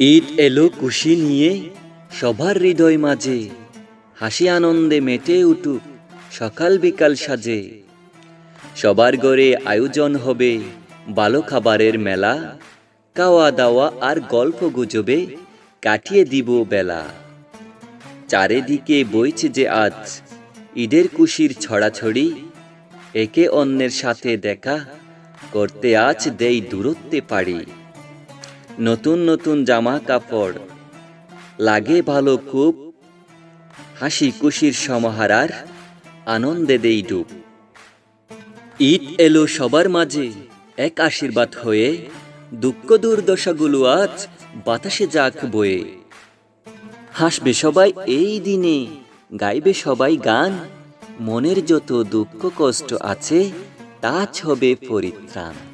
ঈদ এলো খুশি নিয়ে সবার হৃদয় মাঝে। হাসি আনন্দে মেটে উঠুক সকাল বিকাল সাজে। সবার ঘরে আয়োজন হবে ভালো খাবারের মেলা। খাওয়া দাওয়া আর গল্প গুজবে কাটিয়ে দিব বেলা। চারিদিকে বইছে যে আজ ঈদের খুশির ছড়াছড়ি। একে অন্যের সাথে দেখা করতে আজ দেই দূরত্বে পারি নতুন নতুন জামা কাপড়। লাগে ভালো খুব। হাসি খুশির সমাহারার আনন্দে দেই ডুব। ঈদ এলো সবার মাঝে, এক আশীর্বাদ হয়ে। দুঃখ দুর্দশাগুলো আজ বাতাসে যাক বয়ে। হাসবে সবাই এই দিনে, গাইবে সবাই গান। মনের যত দুঃখ কষ্ট আছে তা হবে পরিত্রাণ।